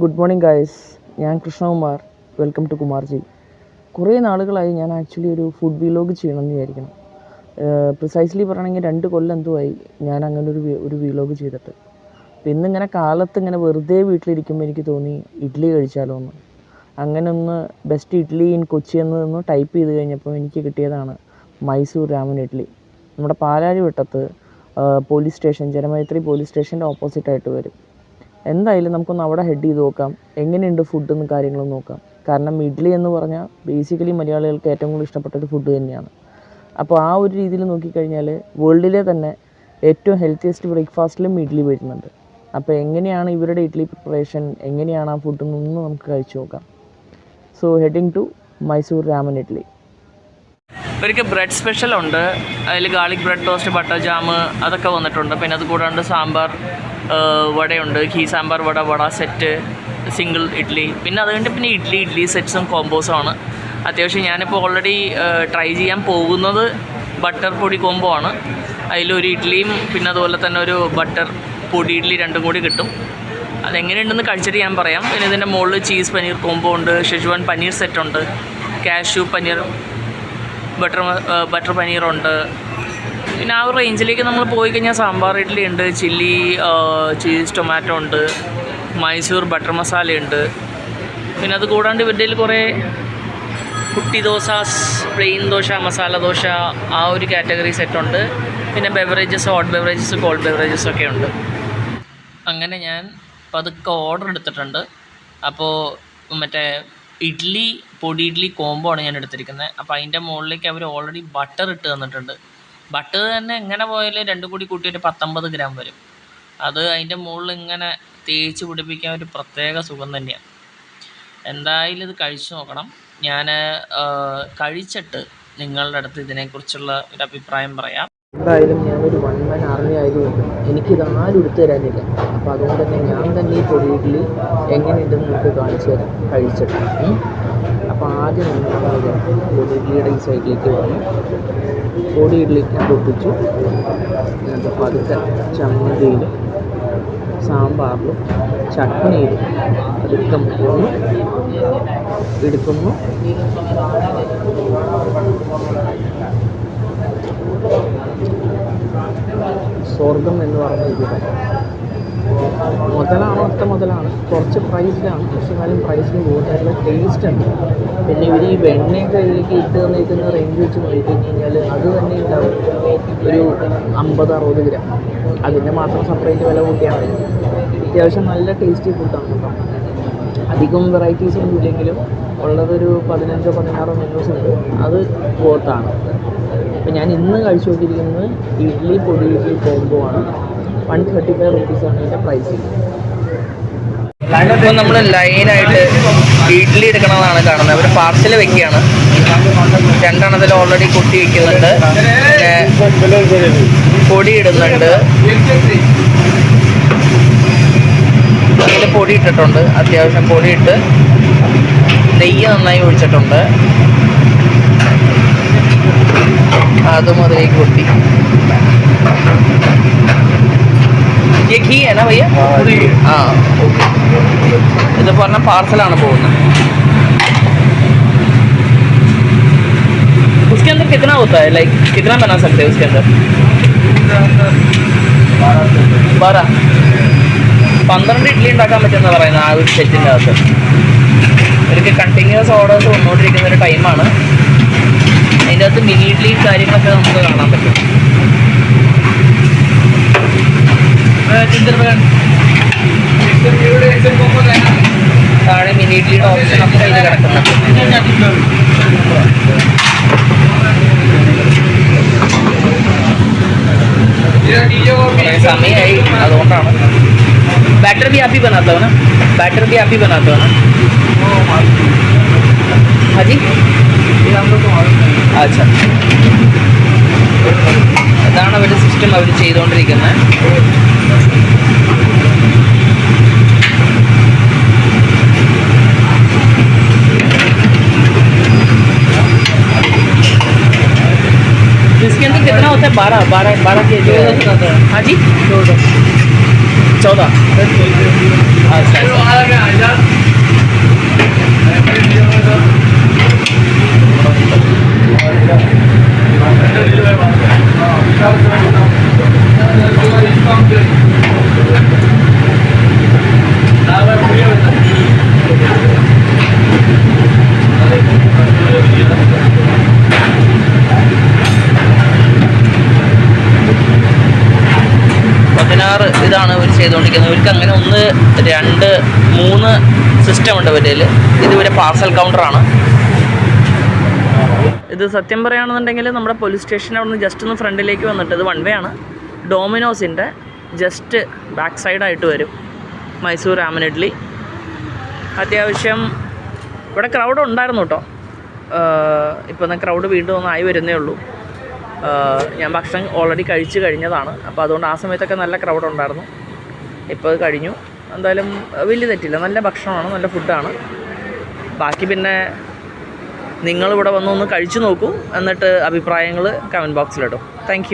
Good morning guys ഞാൻ Krishnakumar welcome to Kumarji കുറേ നാളുകളായി ഞാൻ ആക്ച്വലി ഒരു ഫുഡ് വീലോഗ് ചെയ്യണമെന്ന് വിചാരിക്കണം പ്രിസൈസ്ലി പറയണമെങ്കിൽ രണ്ട് കൊല്ലം എന്തുമായി ഞാൻ അങ്ങനെ ഒരു ഒരു വീലോഗ് ചെയ്തിട്ട്. അപ്പം കാലത്ത് ഇങ്ങനെ വെറുതെ വീട്ടിലിരിക്കുമ്പോൾ എനിക്ക് തോന്നി ഇഡ്ഡലി കഴിച്ചാലോ എന്ന്. അങ്ങനെ ഒന്ന് ബെസ്റ്റ് ഇഡ്ഡലി ഇൻ കൊച്ചി എന്നൊന്ന് ടൈപ്പ് ചെയ്ത് കഴിഞ്ഞപ്പോൾ എനിക്ക് കിട്ടിയതാണ് മൈസൂർ രാമൻ ഇഡ്ഡലി നമ്മുടെ പാലാരി വട്ടത്ത് പോലീസ് സ്റ്റേഷൻ ജനമൈത്രി പോലീസ് സ്റ്റേഷന്റെ ഓപ്പോസിറ്റായിട്ട് വരും. എന്തായാലും നമുക്കൊന്ന് അവിടെ ഹെഡ് ചെയ്ത് നോക്കാം. എങ്ങനെയുണ്ട് ഫുഡും കാര്യങ്ങളും നോക്കാം. കാരണം ഇഡ്ഡലി എന്ന് പറഞ്ഞാൽ ബേസിക്കലി മലയാളികൾക്ക് ഏറ്റവും കൂടുതൽ ഇഷ്ടപ്പെട്ട ഒരു ഫുഡ് തന്നെയാണ്. അപ്പോൾ ആ ഒരു രീതിയിൽ നോക്കിക്കഴിഞ്ഞാൽ വേൾഡിലെ തന്നെ ഏറ്റവും ഹെൽത്തിയസ്റ്റ് ബ്രേക്ക്ഫാസ്റ്റിലും ഇഡ്ഡലി വരുന്നുണ്ട്. അപ്പോൾ എങ്ങനെയാണ് ഇവരുടെ ഇഡ്ഡലി പ്രിപ്പറേഷൻ എങ്ങനെയാണ് ആ ഫുഡ് എന്നൊന്ന് നമുക്ക് കഴിച്ചു നോക്കാം. So heading to Mysore Raman Idli ഒരിക്കൽ ബ്രെഡ് സ്പെഷ്യൽ ഉണ്ട്. അതിൽ garlic bread toast butter jam അതൊക്കെ വന്നിട്ടുണ്ട്. പിന്നെ അത് കൂടാണ്ട് സാമ്പാർ വടയുണ്ട്. ഘീ സാമ്പാർ വട വട സെറ്റ് സിംഗിൾ ഇഡ്ഡലി പിന്നെ അത് കഴിഞ്ഞിട്ട് പിന്നെ ഇഡ്ഡലി ഇഡ്ഡലി സെറ്റ്സും കോംബോസും ആണ്. അത്യാവശ്യം ഞാനിപ്പോൾ ഓൾറെഡി ട്രൈ ചെയ്യാൻ പോകുന്നത് ബട്ടർ പൊടി കോംബോ ആണ്. അതിലൊരു ഇഡ്ഡലിയും പിന്നെ അതുപോലെ തന്നെ ഒരു ബട്ടർ പൊടി ഇഡ്ഡലി രണ്ടും കൂടി കിട്ടും. അതെങ്ങനെയുണ്ടെന്ന് കഴിച്ചിട്ട് ഞാൻ പറയാം. പിന്നെ ഇതിന്റെ മുകളിൽ ചീസ് പനീർ കോംബോ ഉണ്ട് ഷെജ്വാൻ പനീർ സെറ്റ് ഉണ്ട് കാഷ്യൂ പനീർ ബട്ടർ ബട്ടർ പനീറുണ്ട്. പിന്നെ ആ ഒരു റേഞ്ചിലേക്ക് നമ്മൾ പോയി കഴിഞ്ഞാൽ സാമ്പാർ ഇഡ്ഡലി ഉണ്ട് ചില്ലി ചീസ് ടൊമാറ്റോ ഉണ്ട് മൈസൂർ ബട്ടർ മസാല ഉണ്ട് പിന്നെ അത് കൂടാണ്ട് ഇവരുടെ കുറേ കുട്ടി ദോശ പ്ലെയിൻ ദോശ മസാല ദോശ ആ ഒരു കാറ്റഗറി സെറ്റുണ്ട് പിന്നെ beverages hot beverages cold beverages ഒക്കെ ഉണ്ട്. അങ്ങനെ ഞാൻ പതുക്കെ ഓർഡർ എടുത്തിട്ടുണ്ട്. അപ്പോൾ മറ്റേ ഇഡ്ഡലി പൊടി ഇഡ്ലി കോംബോ ആണ് ഞാൻ എടുത്തിരിക്കുന്നത്. അപ്പോൾ അതിന്റെ മുകളിലേക്ക് അവർ ഓൾറെഡി ബട്ടർ ഇട്ട് തന്നിട്ടുണ്ട്. ബട്ടർ തന്നെ എങ്ങനെ പോയാലും രണ്ടും കൂടി കൂട്ടി ഒരു പത്തൊമ്പത് ഗ്രാം വരും. അത് അതിന്റെ മുകളിൽ ഇങ്ങനെ തേച്ച് പിടിപ്പിക്കാൻ ഒരു പ്രത്യേക സുഖം തന്നെയാണ്. എന്തായാലും ഇത് കഴിച്ചു നോക്കണം. ഞാൻ കഴിച്ചിട്ട് നിങ്ങളുടെ അടുത്ത് ഇതിനെക്കുറിച്ചുള്ള ഒരു അഭിപ്രായം പറയാം. എന്തായാലും ഞാനൊരു വൺ മാൻ ആർമി ആയതുകൊണ്ട് എനിക്കിത് ആരും എടുത്തു തരാനില്ല. അപ്പോൾ അതുകൊണ്ട് തന്നെ ഞാൻ തന്നെ ഈ പൊടി എങ്ങനെ എങ്ങനെയുണ്ടെന്ന് നിങ്ങൾക്ക് കാണിച്ചു തരാം. കഴിച്ചിട്ട്. അപ്പോൾ ആദ്യം നമ്മൾ പൊടി ഇഡ്ഡലിയുടെ ഈ സൈഡിലേക്ക് വന്നു. പൊടി ഇഡ്ഡലി ഞാൻ പൊട്ടിച്ചു. എന്നിട്ട് പതുക്കെ ചമ്മന്തിയിലും സാമ്പാറിലും ചട്നിയിലും പതുക്കെ മുക്കുന്നു എടുക്കുന്നു. സ്വർഗം എന്ന് പറഞ്ഞ ഇതിൽ മുതലാണ് ഒറ്റ മുതലാണ്. കുറച്ച് പ്രൈസിലാണ് പക്ഷെ എന്നാലും പ്രൈസിന് കൂടുതലുള്ള ടേസ്റ്റ് ഉണ്ട്. പിന്നെ ഇവർ ഈ വെണ്ണയൊക്കെ ഇതിലേക്ക് ഇട്ട് തന്നിരിക്കുന്ന റേഞ്ച് വെച്ച് നോക്കിക്കഴിഞ്ഞാൽ കഴിഞ്ഞാൽ അത് തന്നെ ഉണ്ടാവും. ഒരു അമ്പത് അറുപത് ഗ്രാം. അതിന്റെ മാത്രം സെപ്പറേറ്റ് വില കൂട്ടിയാൽ മതി അത്യാവശ്യം നല്ല ടേസ്റ്റി ഫുഡാണ് കേട്ടോ. അധികം വെറൈറ്റീസ് ഒന്നും ഇല്ലെങ്കിലും ഉള്ളതൊരു പതിനഞ്ചോ പതിനാറോ മെനൂസ് ഉണ്ട്. അത് പോത്താണ്. അപ്പം ഞാൻ ഇന്ന് കഴിച്ചുകൊണ്ടിരിക്കുന്നത് ഇഡ്ഡലി പൊടി ഇഡ്ഡലി കോംബോ ആണ്. വൺ തേർട്ടി ഫൈവ് റുപ്പീസാണ് ഇതിന്റെ പ്രൈസ് ഇപ്പോൾ നമ്മൾ ലൈനായിട്ട് ഇഡ്ഡലി എടുക്കണമെന്നാണ് കാണുന്നത്. അവർ പാർസൽ വെക്കുകയാണ്. രണ്ടെണ്ണത്തിൽ ഓൾറെഡി കുട്ടി വെക്കുന്നുണ്ട്. പിന്നെ പൊടി ഇടുന്നുണ്ട്. അതിൽ പൊടി ഇട്ടിട്ടുണ്ട്. അത്യാവശ്യം പൊടി ഇട്ട് നെയ്യ് നന്നായി ഒഴിച്ചിട്ടുണ്ട്. അതും അതിലേക്ക് കൊട്ടി ये घी है ना भैया हाँ ओके ഇത് പറഞ്ഞ പാർസലാണ് പോകുന്നത് उसके अंदर कितना होता है लाइक कितना बना सकते हैं उसके अंदर बारह പന്ത്രണ്ട് ഇഡ്ഡലി ഉണ്ടാക്കാൻ പറ്റുമെന്ന് പറയുന്നത് ആ ഒരു സെറ്റിൻ്റെ അകത്ത് ഇവർക്ക് കണ്ടിന്യൂസ് ഓർഡേഴ്സ് വന്നുകൊണ്ടിരിക്കുന്ന ഒരു ടൈമാണ് അതിൻ്റെ അകത്ത് മിനി ഇഡ്ഡലി കാര്യങ്ങളൊക്കെ നമുക്ക് കാണാൻ പറ്റും താഴെ മിനി ഇഡ്ലിയുടെ ഓപ്ഷൻ ഒക്കെ ഇതിൽ കിടക്കുന്നുണ്ട് കുറേ സമയമായി അതുകൊണ്ടാണ് बैटर भी आप ही बनाते हो ना बैटर भी आप ही बनाते हो ना हाँ जी अच्छा ഇതാണ് അവരുടെ സിസ്റ്റം അവർ ചെയ്തുകൊണ്ടിരിക്കുന്നത് इसके अंदर कितना होता है बारह बारह बारह के जी हाँ जी चौदह अच्छा ആറ് ഇതാണ് ഇവർ ചെയ്തുകൊണ്ടിരിക്കുന്നത്. ഇവർക്ക് അങ്ങനെ ഒന്ന് രണ്ട് മൂന്ന് സിസ്റ്റം ഉണ്ട് ഇവരിൽ ഇതിവിടെ പാർസൽ കൗണ്ടറാണ് ഇത് സത്യം പറയുകയാണെന്നുണ്ടെങ്കിൽ നമ്മുടെ പോലീസ് സ്റ്റേഷൻ അവിടെ നിന്ന് ജസ്റ്റ് ഒന്ന് ഫ്രണ്ടിലേക്ക് വന്നിട്ട് ഇത് വൺ വേ ആണ്. ഡോമിനോസിന്റെ ജസ്റ്റ് ബാക്ക് സൈഡായിട്ട് വരും. മൈസൂർ ആമനഡ്ലി. അത്യാവശ്യം ഇവിടെ ക്രൗഡ് ഉണ്ടായിരുന്നു കേട്ടോ. ഇപ്പോൾ ക്രൗഡ് വീണ്ടും ഒന്നായി വരുന്നേ ഉള്ളൂ. ഞാൻ ഭക്ഷണം ഓൾറെഡി കഴിച്ചു കഴിഞ്ഞതാണ്. അപ്പോൾ അതുകൊണ്ട് ആ സമയത്തൊക്കെ നല്ല ക്രൗഡ് ഉണ്ടായിരുന്നു. ഇപ്പോൾ അത് കഴിഞ്ഞു. എന്തായാലും വലിയ തെറ്റില്ല. നല്ല ഭക്ഷണമാണ് നല്ല ഫുഡാണ് ബാക്കി പിന്നെ നിങ്ങളിവിടെ വന്നൊന്ന് കഴിച്ചു നോക്കൂ. എന്നിട്ട് അഭിപ്രായങ്ങൾ കമന്റ് ബോക്സിലിടും താങ്ക്